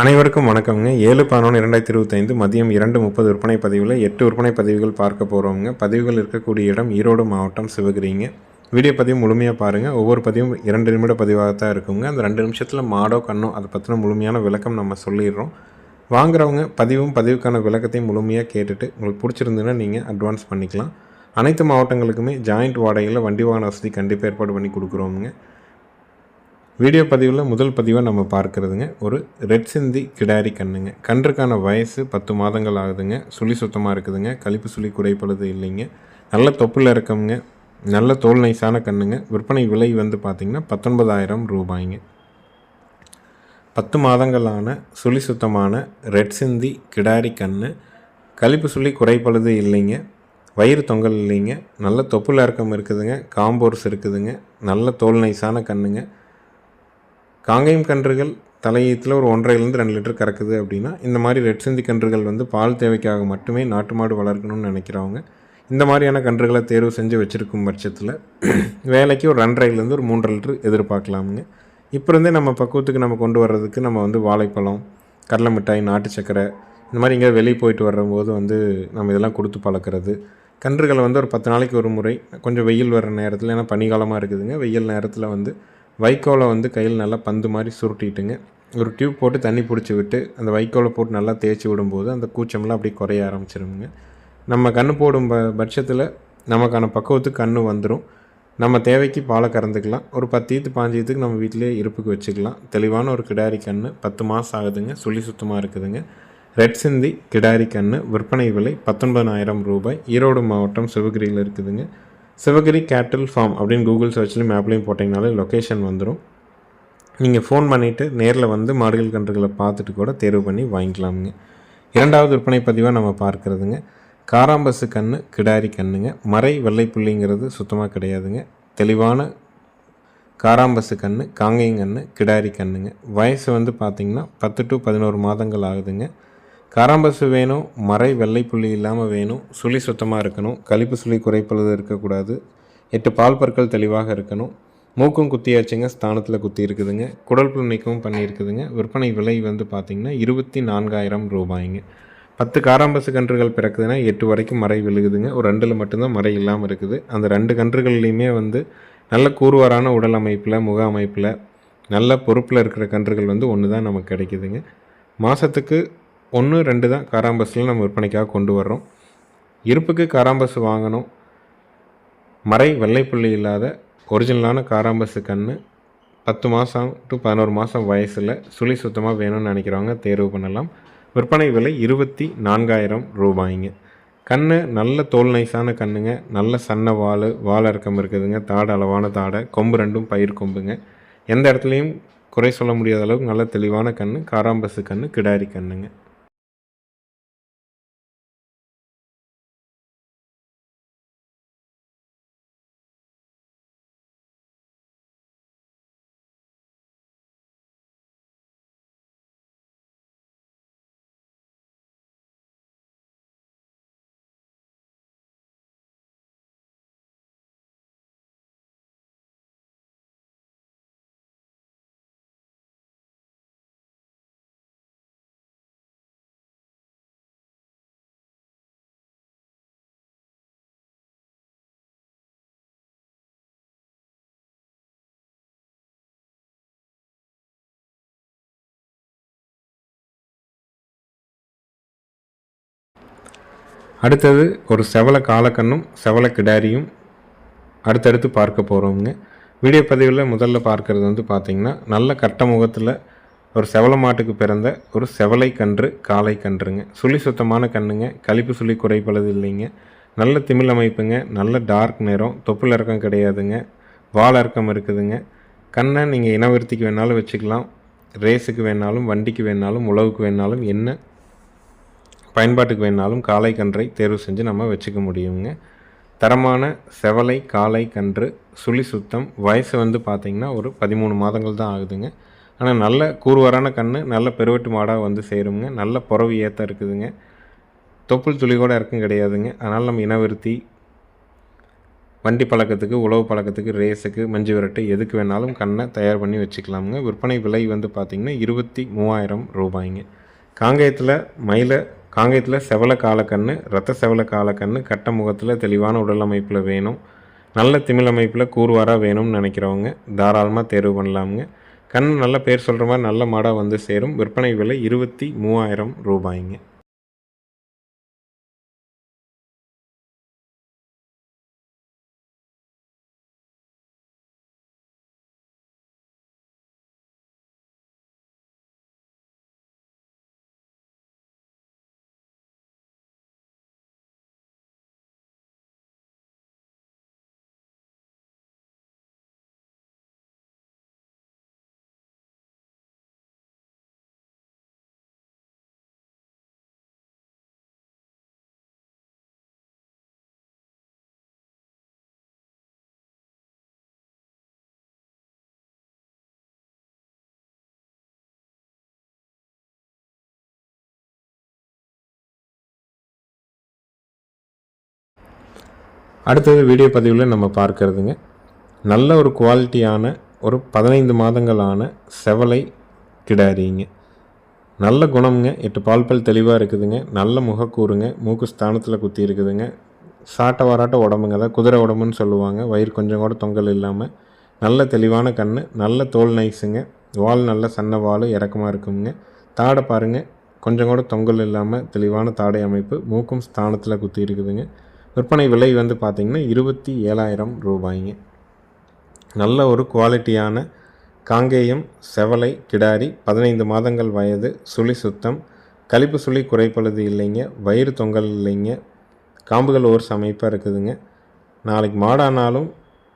அனைவருக்கும் வணக்கம்ங்க. ஏழு பதினொன்று இரண்டாயிரத்தி இருபத்தைந்து மதியம் இரண்டு முப்பது விற்பனை பதிவில் எட்டு விற்பனை பதிவுகள் பார்க்க போகிறோங்க பதிவுகள் இருக்கக்கூடிய இடம் ஈரோடு மாவட்டம் சிவகிரிங்க. வீடியோ பதிவு முழுமையாக பாருங்கள் ஒவ்வொரு பதிவும் இரண்டு நிமிட பதிவாக தான் இருக்குங்க. அந்த ரெண்டு நிமிஷத்தில் மாடோ கண்ணோ அதை பற்றின முழுமையான விளக்கம் நம்ம சொல்லிடுறோம். வாங்குறவங்க பதிவும் பதிவுக்கான விளக்கத்தையும் முழுமையாக கேட்டுட்டு உங்களுக்கு பிடிச்சிருந்துன்னா நீங்கள் அட்வான்ஸ் பண்ணிக்கலாம். அனைத்து மாவட்டங்களுக்குமே ஜாயிண்ட் வாடகையில் வண்டி வாகன வசதி கண்டிப்பாக ஏற்பாடு பண்ணி கொடுக்குறோமுங்க. வீடியோ பதிவில் முதல் பதிவாக நம்ம பார்க்குறதுங்க ஒரு ரெட் சிந்தி கிடாரி கண்ணுங்க. கன்றுக்கான வயசு பத்து மாதங்கள் ஆகுதுங்க. சுழி சுத்தமாக இருக்குதுங்க. கழிப்பு சுழி குறைப்பழுது இல்லைங்க. நல்ல தொப்பில் இருக்கமுங்க நல்ல தோல் நைஸான கண்ணுங்க. விற்பனை விலை வந்து பார்த்திங்கன்னா பத்தொன்பதாயிரம் ரூபாய்ங்க. பத்து மாதங்களான சுழி சுத்தமான ரெட் சிந்தி கிடாரி கண்ணு. கழிப்பு சுழி குறைப்பழுது இல்லைங்க. வயிறு தொங்கல் இல்லைங்க. நல்ல தொப்புல இறக்கம் இருக்குதுங்க. காம்போர்ஸ் இருக்குதுங்க. நல்ல தோல் நைஸான கண்ணுங்க. காங்கேயம் கன்றுகள் தலையீத்தில் ஒரு ஒன்றரைலேருந்து ரெண்டு லிட்டர் கறக்குது அப்படின்னா இந்த மாதிரி ரெட் சிந்தி கன்றுகள் வந்து பால் தேவைக்காக மட்டுமே நாட்டு மாடு வளர்க்கணும்னு நினைக்கிறவங்க இந்த மாதிரியான கன்றுகளை தேர்வு செஞ்சு வச்சுருக்கும் பட்சத்தில் வேலைக்கு ஒரு ரெண்டரைலேருந்து ஒரு மூன்றரை லிட்டர் எதிர்பார்க்கலாமுங்க. இப்போ இருந்தே நம்ம பக்குவத்துக்கு நம்ம கொண்டு வர்றதுக்கு நம்ம வந்து வாழைப்பழம் கடலை மிட்டாய் நாட்டு சக்கரை இந்த மாதிரி எங்கேயாவது வெளியே போயிட்டு வரும்போது வந்து நம்ம இதெல்லாம் கொடுத்து பழக்கிறது. கன்றுகளை வந்து ஒரு பத்து நாளைக்கு ஒரு முறை கொஞ்சம் வெயில் வர்ற நேரத்தில் ஏன்னா பனிகாலமாக இருக்குதுங்க வெயில் நேரத்தில் வந்து வைக்கோலை வந்து கையில் நல்லா பந்து மாதிரி சுருட்டிட்டுங்க. ஒரு டியூப் போட்டு தண்ணி பிடிச்சி விட்டு அந்த வைக்கோலை போட்டு நல்லா தேய்ச்சி விடும்போது அந்த கூச்சம்லாம் அப்படியே குறைய ஆரம்பிச்சிருங்க நம்ம கன்று போடும் ப பட்சத்தில் நமக்கான பக்குவத்துக்கு கன்று வந்துடும் நம்ம தேவைக்கு பாலை கறந்துக்கலாம். ஒரு பத்து ஈத்து பாஞ்சு ஈத்துக்கு நம்ம வீட்டிலே இருப்புக்கு வச்சுக்கலாம். தெளிவான ஒரு கிடாரி கன்று பத்து மாதம் ஆகுதுங்க. சுழி சுத்தமாக இருக்குதுங்க. ரெட் சிந்தி கிடாரி கன்று விற்பனை விலை பத்தொன்பதாயிரம் ரூபாய். ஈரோடு மாவட்டம் சிவகிரியில் இருக்குதுங்க. சிவகிரி கேட்டில் ஃபார்ம் அப்படின்னு கூகுள் சர்ச்லேயும் மேப்லேயும் போட்டிங்கனாலே லொக்கேஷன் வந்துடும் நீங்கள் ஃபோன் பண்ணிவிட்டு நேரில் வந்து மாடுகள் கன்றுகளை பார்த்துட்டு கூட தேர்வு பண்ணி வாங்கிக்கலாமுங்க. இரண்டாவது விற்பனை பதிவாக நம்ம பார்க்குறதுங்க. காராம்பசு கன்று கிடாரி கண்ணுங்க. மறை வெள்ளைப்புள்ளிங்கிறது சுத்தமாக கிடையாதுங்க. தெளிவான காராம்பசு கன்று காங்கேயங்கன்று கிடாரி கண்ணுங்க. வயசு வந்து பார்த்திங்கன்னா பத்து டு பதினோரு மாதங்கள் ஆகுதுங்க. காராம்பசு வேணும் மறை வெள்ளை புள்ளி இல்லாமல் வேணும் சுழி சுத்தமாக இருக்கணும் கழிப்பு சுழி குறைப்பளவு இருக்கக்கூடாது எட்டு பால் பற்கள் தெளிவாக இருக்கணும் மூக்கும் குத்தியாச்சுங்க ஸ்தானத்தில் குத்தி இருக்குதுங்க குடல் புல் பண்ணியிருக்குதுங்க விற்பனை விலை வந்து பார்த்திங்கன்னா இருபத்தி நான்காயிரம் ரூபாய்ங்க. பத்து காராம்பசு கன்றுகள் பிறக்குதுன்னா எட்டு வரைக்கும் மறை விழுகுதுங்க ஒரு ரெண்டில் மட்டும்தான் மறை இல்லாமல் இருக்குது. அந்த ரெண்டு கன்றுகள்லையுமே வந்து நல்ல கூறுவாரான உடல் அமைப்பில் முக அமைப்பில் நல்ல பொறுப்பில் இருக்கிற கன்றுகள் வந்து ஒன்று தான் நமக்கு கிடைக்குதுங்க. மாதத்துக்கு ஒன்று ரெண்டு தான் காராம்பஸில் நம்ம விற்பனைக்காக கொண்டு வர்றோம். இருப்புக்கு காராம்பஸ் வாங்கணும். மறை வெள்ளைப்புள்ளி இல்லாத ஒரிஜினலான காராம்பஸு கன்று பத்து மாதம் டு பதினோரு மாதம் வயசில் சுழி சுத்தமாக வேணும்னு நினைக்கிறவங்க தேர்வு பண்ணலாம். விற்பனை விலை இருபத்தி நான்காயிரம் ரூபாய்ங்க. கண்ணு நல்ல தோல் நைஸான கண்ணுங்க. நல்ல சன்ன வால் வால் இறக்கம் இருக்குதுங்க. தாடை அளவான தாடை கொம்பு ரெண்டும் பயிர் கொம்புங்க. எந்த இடத்துலையும் குறை சொல்ல முடியாத அளவுக்கு நல்ல தெளிவான கண் காராம்பஸு கண் கிடாரி கண்ணுங்க. அடுத்தது ஒரு செவல காலக்கண்ணும் செவல கிடாரியும் அடுத்தடுத்து பார்க்க போகிறோங்க வீடியோ பதிவில் முதல்ல பார்க்குறது வந்து பார்த்திங்கன்னா நல்ல கட்ட முகத்தில் ஒரு செவல மாட்டுக்கு பிறந்த ஒரு செவலை கன்று காளை கன்றுங்க. சுழி சுத்தமான கண்ணுங்க கழிப்பு சுழி குறைப்பளது இல்லைங்க. நல்ல திமிழ் அமைப்புங்க நல்ல டார்க் நிறம் தொப்புள் இறக்கம் கிடையாதுங்க. வால் இறக்கம் இருக்குதுங்க. கண்ணை நீங்கள் இனவருத்திக்கு வேணாலும் வச்சுக்கலாம். ரேஸுக்கு வேணாலும் வண்டிக்கு வேணாலும் உழவுக்கு வேணாலும் என்ன பயன்பாட்டுக்கு வேணாலும் காளை கன்றை தேர்வு செஞ்சு நம்ம வச்சுக்க முடியுங்க. தரமான செவலை காளை கன்று சுழி சுத்தம் வயசு வந்து பார்த்திங்கன்னா ஒரு பதிமூணு மாதங்கள் தான் ஆகுதுங்க. ஆனால் நல்ல கூறுவரான கன்று நல்ல பெருவெட்டு மாடாக வந்து சேருங்க. நல்ல புறவு ஏற்ற இருக்குதுங்க. தொப்புள் துளி கூட இறக்கம் கிடையாதுங்க. அதனால் நம்ம இனவிருத்தி வண்டி பழக்கத்துக்கு உழவு பழக்கத்துக்கு ரேஸுக்கு மஞ்சு விரட்டு எதுக்கு வேணாலும் கண்ணை தயார் பண்ணி வச்சுக்கலாமுங்க. விற்பனை விலை வந்து பார்த்திங்கன்னா இருபத்தி மூவாயிரம் ரூபாய்ங்க. காங்கேயத்தில் மயிலை காங்கேயத்தில் செவல காலக்கண்ணு ரத்த செவல காலக்கண்ணு கட்ட முகத்தில் தெளிவான உடல் அமைப்பில் வேணும். நல்ல திமிழ் அமைப்பில் கூறுவாராக வேணும்னு நினைக்கிறவங்க தாராளமாக தேர்வு பண்ணலாமுங்க. கண் நல்ல பேர் சொல்கிற மாதிரி நல்ல மாடாக வந்து சேரும். விற்பனை விலை இருபத்தி மூவாயிரம் ரூபாய்ங்க. அடுத்தது வீடியோ பதிவில் நம்ம பார்க்கறதுங்க. நல்ல ஒரு குவாலிட்டியான ஒரு பதினைந்து மாதங்களான செவலை கிடாரிங்க. நல்ல குணம்ங்க. எட்டு பால் பல் தெளிவாக இருக்குதுங்க. நல்ல முகக்கூறுங்க. மூக்கு ஸ்தானத்தில் குத்தி இருக்குதுங்க. சாட்டை வராட்ட உடம்புங்க. தான் குதிரை உடம்புன்னு சொல்லுவாங்க. வயிறு கொஞ்சம் கூட தொங்கல் இல்லாமல் நல்ல தெளிவான கண் நல்ல தோல் நைஸுங்க. வால் நல்ல சன்ன வால் இறக்கமாக இருக்குங்க. தாடை பாருங்கள் கொஞ்சம் கூட தொங்கல் இல்லாமல் தெளிவான தாடை அமைப்பு. மூக்கும் ஸ்தானத்தில் குத்தி இருக்குதுங்க. விற்பனை விலை வந்து பார்த்திங்கன்னா இருபத்தி ஏழாயிரம் ரூபாய்ங்க. நல்ல ஒரு குவாலிட்டியான காங்கேயம் செவலை கிடாரி பதினைந்து மாதங்கள் வயது சுழி சுத்தம் கழிப்பு சுழி குறைப்பழுது இல்லைங்க வயிறு தொங்கல் இல்லைங்க காம்புகள் ஒரு சமைப்பாக இருக்குதுங்க. நாளைக்கு மாடானாலும்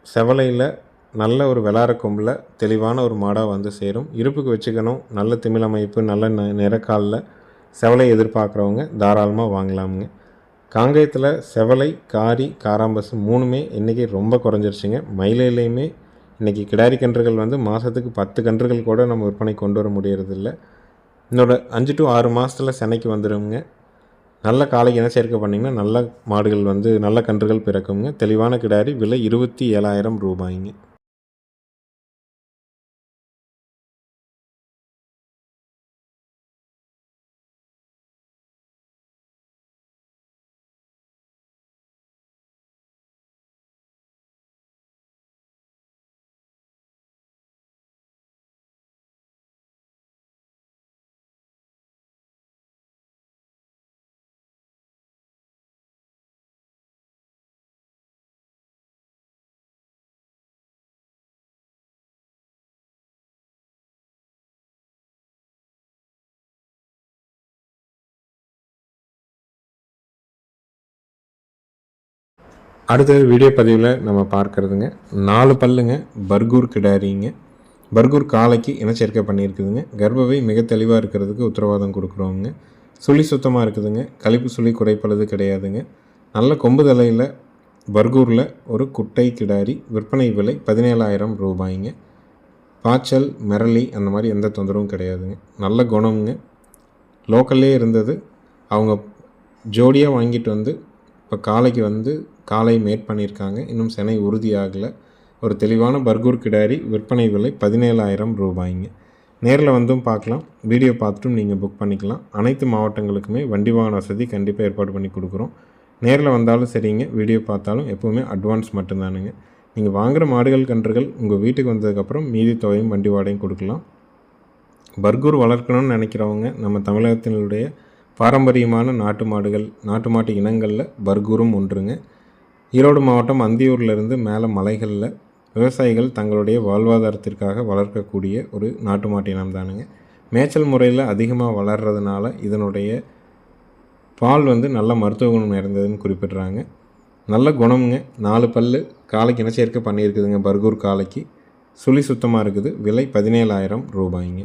செவலையில் நல்ல ஒரு விளாட கொம்பில் தெளிவான ஒரு மாடாக வந்து சேரும். இருப்புக்கு வச்சுக்கணும் நல்ல திமிழமைப்பு நல்ல ந நிறக்காலில் செவலை எதிர்பார்க்குறவங்க தாராளமாக வாங்கலாமுங்க. காங்கேயத்தில் செவலை காரி காராம்பஸ் மூணுமே இன்றைக்கி ரொம்ப குறைஞ்சிருச்சுங்க. மயிலையிலையுமே இன்றைக்கி கிடாரி கன்றுகள் வந்து மாதத்துக்கு பத்து கன்றுகள் கூட நம்ம விற்பனை கொண்டு வர முடியறதில்ல. இன்னோட அஞ்சு டு ஆறு மாதத்தில் சென்னைக்கு வந்துடுங்க நல்ல காலை சேர்க்கை பண்ணிங்கன்னா நல்ல மாடுகள் வந்து நல்ல கன்றுகள் பிறக்குங்க. தெளிவான கிடாரி விலை இருபத்தி ஏழாயிரம் ரூபாய்ங்க. அடுத்தது வீடியோ பதிவில் நம்ம பார்க்குறதுங்க. நாலு பல்லுங்க பர்கூர் கிடாரிங்க. பர்கூர் காலைக்கு இனச்சேர்க்கை பண்ணியிருக்குதுங்க. கர்ப்பவை மிக தெளிவாக இருக்கிறதுக்கு உத்தரவாதம் கொடுக்குறோங்க சுழி சுத்தமாக இருக்குதுங்க. கழிப்பு சுழி குறைப்பளது கிடையாதுங்க. நல்ல கொம்பு தலையில் பர்கூரில் ஒரு குட்டை கிடாரி விற்பனை விலை பதினேழாயிரம் ரூபாய்ங்க. பாய்ச்சல் மிரளி அந்த மாதிரி எந்த தொந்தரவும் கிடையாதுங்க. நல்ல குணம்ங்க. லோக்கல்லே இருந்தது. அவங்க ஜோடியாக வாங்கிட்டு வந்து இப்போ காலைக்கு வந்து காலை மேட் பண்ணியிருக்காங்க. இன்னும் செனை உறுதியாகலை. ஒரு தெளிவான பர்கூர் கிடாரி விற்பனை விலை பதினேழாயிரம் ரூபாய்ங்க. நேரில் வந்தும் பார்க்கலாம். வீடியோ பார்த்துட்டும் நீங்கள் புக் பண்ணிக்கலாம். அனைத்து மாவட்டங்களுக்குமே வண்டி வாகன வசதி கண்டிப்பாக ஏற்பாடு பண்ணி கொடுக்குறோம். நேரில் வந்தாலும் சரிங்க. வீடியோ பார்த்தாலும் எப்போவுமே அட்வான்ஸ் மட்டும்தானுங்க. நீங்கள் வாங்குகிற மாடுகள் கன்றுகள் உங்கள் வீட்டுக்கு வந்ததுக்கப்புறம் மீதி தொகையும் வண்டி வாடகையும் கொடுக்கலாம். பர்கூர் வளர்க்கணும்னு நினைக்கிறவங்க நம்ம தமிழகத்தினுடைய பாரம்பரியமான நாட்டு மாடுகள் நாட்டு மாட்டு இனங்களில் பர்கூரும் ஒன்றுங்க. ஈரோடு மாவட்டம் அந்தியூர்லேருந்து மேலே மலைகளில் விவசாயிகள் தங்களுடைய வாழ்வாதாரத்திற்காக வளர்க்கக்கூடிய ஒரு நாட்டு மாட்டு இனம் தானுங்க. மேய்ச்சல் முறையில் அதிகமாக வளர்கிறதுனால இதனுடைய பால் வந்து நல்ல மருத்துவ குணம் நிறைந்ததுன்னு குறிப்பிட்றாங்க. நல்ல குணம்ங்க. நாலு பல் காலைக்கு இனச்சேர்க்கை பண்ணியிருக்குதுங்க? பர்கூர் காலைக்கு சுழி சுத்தமாக இருக்குது. விலை பதினேழாயிரம் ரூபாய்ங்க.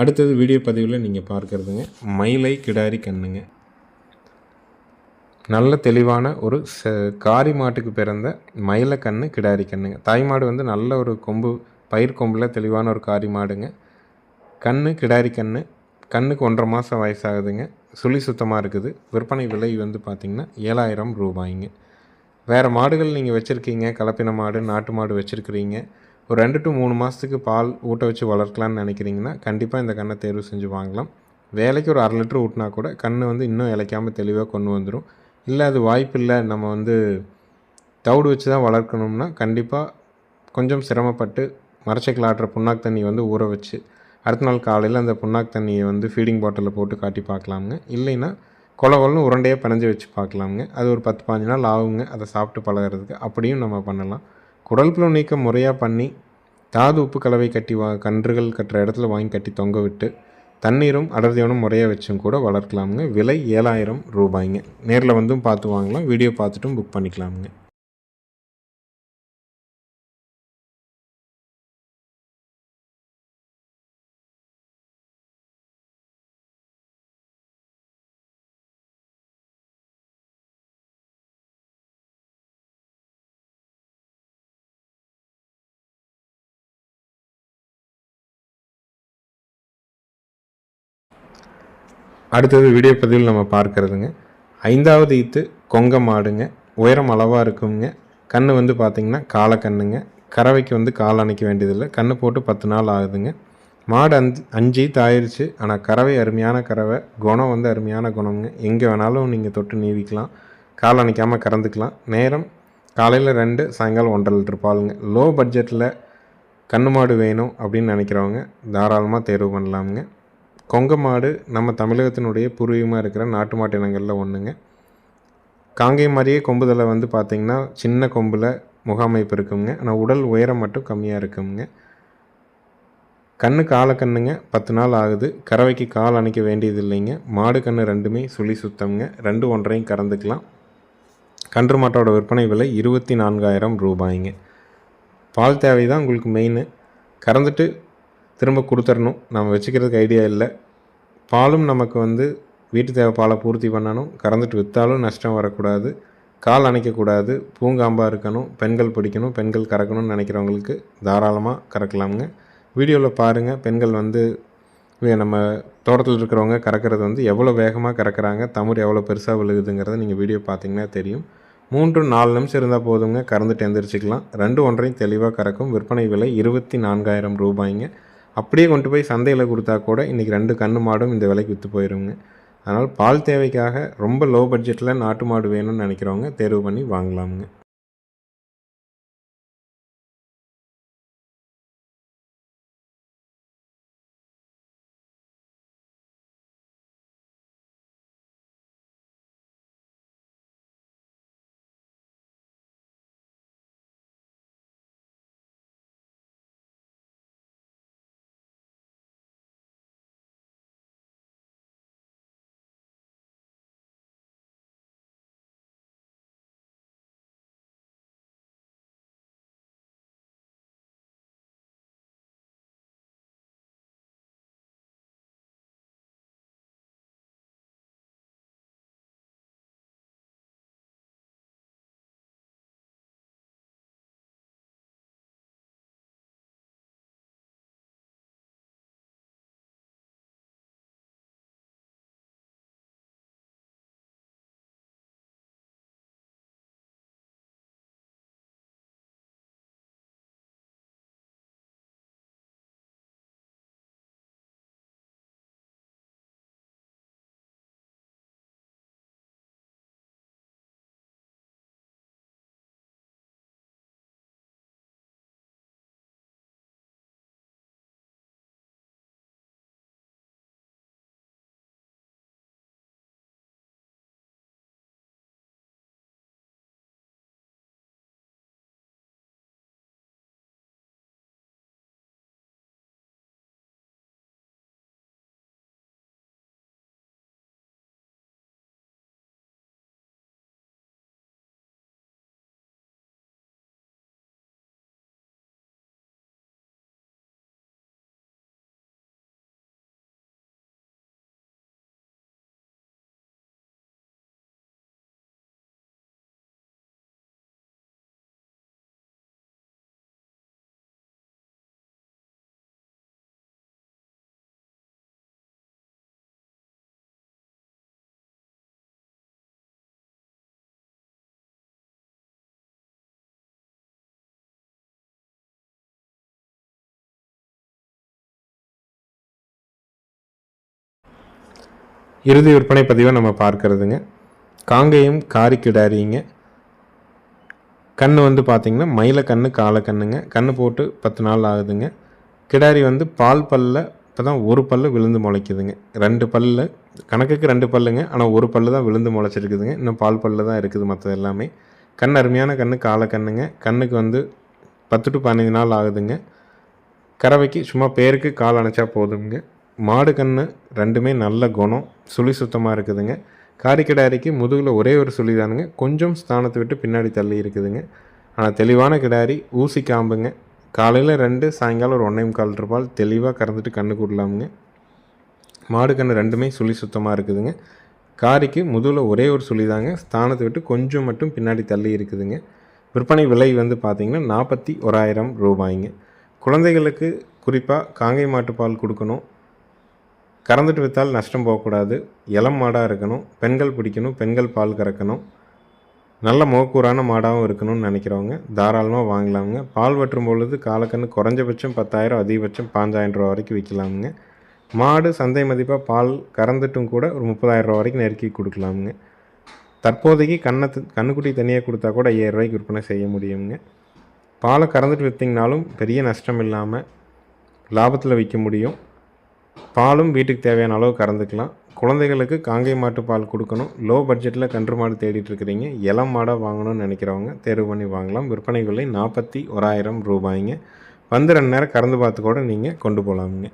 அடுத்தது வீடியோ பதிவில் நீங்கள் பார்க்குறதுங்க. மயிலை கிடாரி கண்ணுங்க. நல்ல தெளிவான ஒரு ச காரி மாட்டுக்கு பிறந்த மயிலை கண்ணு கிடாரி கண்ணுங்க. தாய் மாடு வந்து நல்ல ஒரு கொம்பு பயிர் கொம்பில் தெளிவான ஒரு காரி மாடுங்க. கண்ணு கிடாரி கண்ணு கண்ணுக்கு ஒன்றரை மாதம் வயசாகுதுங்க. சுழி சுத்தமாக இருக்குது. விற்பனை விலை வந்து பார்த்திங்கன்னா ஏழாயிரம் ரூபாய்ங்க. வேறு மாடுகள் நீங்கள் வச்சுருக்கீங்க கலப்பின மாடு நாட்டு மாடு வச்சுருக்கிறீங்க. ஒரு ரெண்டு டு மூணு மாதத்துக்கு பால் ஊட்ட வச்சு வளர்க்கலான்னு நினைக்கிறீங்கன்னா கண்டிப்பாக இந்த கண்ணை தேர்வு செஞ்சு வாங்கலாம். வேலைக்கு ஒரு அரை லிட்டர் ஊட்டினா கூட கண் வந்து இன்னும் இழைக்காமல் தெளிவாக கொண்டு வந்துடும் இல்லை அது வாய்ப்பு இல்லை நம்ம வந்து தவிடு வச்சு தான் வளர்க்கணும்னா கண்டிப்பாக கொஞ்சம் சிரமப்பட்டு மரச்சைக்கில் ஆட்டுற புண்ணாக்கு தண்ணி வந்து ஊற வச்சு அடுத்த நாள் காலையில் அந்த புண்ணாக்கு தண்ணியை வந்து ஃபீடிங் பாட்டிலில் போட்டு காட்டி பார்க்கலாமுங்க. இல்லைன்னா கொலவல்னு உருண்டையாக பிணைஞ்சு வச்சு பார்க்கலாமுங்க. அது ஒரு பத்து பாஞ்சு நாள் ஆகுங்க. அதை சாப்பிட்டு பழகிறதுக்கு அப்படியும் நம்ம பண்ணலாம். குடல் நீக்கம் முறையாக பண்ணி தாது உப்பு கலவை கட்டி வா கன்றுகள் கட்டுற இடத்துல வாங்கி கட்டி தொங்க விட்டு தண்ணீரும் அடர்த்தியோனும் முறையாக வச்சும் கூட வளர்க்கலாமுங்க. விலை ஏழாயிரம் ரூபாய்ங்க. நேரில் வந்தும் பார்த்து வாங்கலாம். வீடியோ பார்த்துட்டும் புக் பண்ணிக்கலாமுங்க. அடுத்தது வீடியோ பதிவில் நம்ம பார்க்குறதுங்க. ஐந்தாவது ஈத்து கொங்க மாடுங்க உயரம் அளவாக இருக்குங்க கண் வந்து பார்த்திங்கன்னா காலக்கண்ணுங்க கறவைக்கு வந்து கால் அணைக்க வேண்டியதில்லை. கண் போட்டு பத்து நாள் ஆகுதுங்க. மாடு அஞ்சு அஞ்சு ஈத்து ஆயிடுச்சு ஆனால் கறவை அருமையான கறவை குணம் வந்து அருமையான குணம்ங்க. எங்கே வேணாலும் நீங்கள் தொட்டு நீவிக்கலாம். கால் அணைக்காமல் கறந்துக்கலாம். நேரம் காலையில் ரெண்டு சாயங்காலம் ஒன்றரை லிட்டர் பாலுங்க. லோ பட்ஜெட்டில் கண்ணு மாடு வேணும் அப்படின்னு நினைக்கிறவங்க தாராளமாக தேர்வு பண்ணலாமுங்க. கொங்க மாடு நம்ம தமிழகத்தினுடைய பூர்வீகமாக இருக்கிற நாட்டு மாட்டு இனங்களில் ஒன்றுங்க காங்கை மாதிரியே கொம்புதலை வந்து பார்த்திங்கன்னா சின்ன கொம்பில் முகாமைப்பு இருக்குங்க. ஆனால் உடல் உயரம் மட்டும் கம்மியாக இருக்குங்க. கண்ணு காலை கண்ணுங்க பத்து நாள் ஆகுது. கறவைக்கு கால் அணைக்க வேண்டியது இல்லைங்க மாடு கன்று ரெண்டுமே சுழி சுத்தம்ங்க. ரெண்டு ஒன்றையும் கறந்துக்கலாம். கன்று மாட்டோட விற்பனை விலை இருபத்தி நான்காயிரம் ரூபாய்ங்க. பால் தேவை தான் உங்களுக்கு மெயின் கறந்துட்டு திரும்ப கொடுத்துடணும் நம்ம வச்சுக்கிறதுக்கு ஐடியா இல்லை. பாலும் நமக்கு வந்து வீட்டு தேவை பாலை பூர்த்தி பண்ணணும். கறந்துட்டு விற்றாலும் நஷ்டம் வரக்கூடாது. கால் அணைக்கக்கூடாது. பூங்காம்பாக இருக்கணும். பெண்கள் பிடிக்கணும். பெண்கள் கறக்கணும்னு நினைக்கிறவங்களுக்கு தாராளமாக கறக்கலாமுங்க. வீடியோவில் பாருங்கள் பெண்கள் வந்து நம்ம தோட்டத்தில் இருக்கிறவங்க கறக்கிறது வந்து எவ்வளோ வேகமாக கறக்கிறாங்க தமிழ் எவ்வளோ பெருசாக விழுகுதுங்கிறத நீங்கள் வீடியோ பார்த்தீங்கன்னா தெரியும். மூன்று நாலு நிமிஷம் இருந்தால் போதுங்க. கறந்துட்டு எந்திரிச்சிக்கலாம். ரெண்டு ஒன்றையும் தெளிவாக கறக்கும். விற்பனை விலை இருபத்தி நான்காயிரம் ரூபாய்ங்க. அப்படியே கொண்டு போய் சந்தையில் கொடுத்தா கூட இன்றைக்கி ரெண்டு கன்று மாடும் இந்த விலைக்கு விற்று போயிருங்க. அதனால் பால் தேவைக்காக ரொம்ப லோ பட்ஜெட்டில் நாட்டு மாடு வேணும்னு நினைக்கிறவங்க தேர்வு பண்ணி வாங்கலாமுங்க. இறுதி விற்பனை பதிவை நம்ம பார்க்கறதுங்க. காங்கேயம் காரி கிடாரிங்க. கண்ணு வந்து பார்த்திங்கன்னா மயில கண் காலை கண்ணுங்க. கண்ணு போட்டு பத்து நாள் ஆகுதுங்க. கிடாரி வந்து பால் பல்ல இப்போ தான் ஒரு பல்லு விழுந்து முளைக்குதுங்க. ரெண்டு பல்லு கணக்குக்கு ரெண்டு பல்லுங்க ஆனால் ஒரு பல்லு தான் விழுந்து முளைச்சிருக்குதுங்க. இன்னும் பால் பல்லு தான் இருக்குது மற்றது எல்லாமே. கண் அருமையான கண் காலை கண்ணுங்க. கண்ணுக்கு வந்து பத்து டு பதினஞ்சு நாள் ஆகுதுங்க. கறவைக்கு சும்மா பேருக்கு கால் அணைச்சா போதுங்க மாடு கன்று ரெண்டுமே நல்ல குணம் சுழி சுத்தமாக இருக்குதுங்க. காரிக்கிடாரிக்கு முதுகில் ஒரே ஒரு சுழி தானுங்க கொஞ்சம் ஸ்தானத்தை விட்டு பின்னாடி தள்ளி இருக்குதுங்க. ஆனால் தெளிவான கிடாரி ஊசி காம்புங்க. காலையில் ரெண்டு சாயங்காலம் ஒரு ஒன்றே முக்கால் ரூபாய் தெளிவாக கறந்துட்டு கண்ணு கூடலாமுங்க. மாடு கன்று ரெண்டுமே சுழி சுத்தமாக இருக்குதுங்க. காரிக்கு முதுகில் ஒரே ஒரு சுழி தாங்க ஸ்தானத்தை விட்டு கொஞ்சம் மட்டும் பின்னாடி தள்ளி இருக்குதுங்க. விற்பனை விலை வந்து பார்த்திங்கன்னா நாற்பத்தி ஓராயிரம் ரூபாய்ங்க. குழந்தைகளுக்கு குறிப்பாக காங்கை மாட்டுப்பால் கொடுக்கணும். கறந்துட்டு விற்றால் நஷ்டம் போகக்கூடாது. இளம் மாடாக இருக்கணும். பெண்கள் பிடிக்கணும். பெண்கள் பால் கறக்கணும். நல்ல முகக்கூறான மாடாகவும் இருக்கணும்னு நினைக்கிறவங்க தாராளமாக வாங்கலாமுங்க. பால் வெட்டும் பொழுது காலக்கன்று குறைஞ்சபட்சம் பத்தாயிரம் அதிகபட்சம் பாஞ்சாயிரம் ரூபா வரைக்கும் விற்கலாமுங்க. மாடு சந்தை மதிப்பாக பால் கறந்துட்டும் கூட ஒரு முப்பதாயிரம் ரூபா வரைக்கும் நெருக்கி கொடுக்கலாமுங்க. தற்போதைக்கு கண்ணத்து கண்ணுக்குட்டி தனியாக கொடுத்தா கூட ஐயாயிரம் ரூபாய்க்கு விற்பனை செய்ய முடியுங்க. பாலை கறந்துட்டு விற்றிங்கனாலும் பெரிய நஷ்டம் இல்லாமல் லாபத்தில் விற்க முடியும். பாலும் வீட்டுக்கு தேவையான அளவு கறந்துக்கலாம். குழந்தைகளுக்கு காங்கை மாட்டு பால் கொடுக்கணும். லோ பட்ஜெட்டில் கன்று மாடு தேடிட்டு இருக்கிறீங்க. இளம் மாடாக வாங்கணும்னு நினைக்கிறவங்க தேர்வு பண்ணி வாங்கலாம். விற்பனை விலை நாற்பத்தி ஓராயிரம் ரூபாய்ங்க. வந்து ரெண்டு நேரம் கறந்து பார்த்து கூட நீங்கள் கொண்டு போகலாமுங்க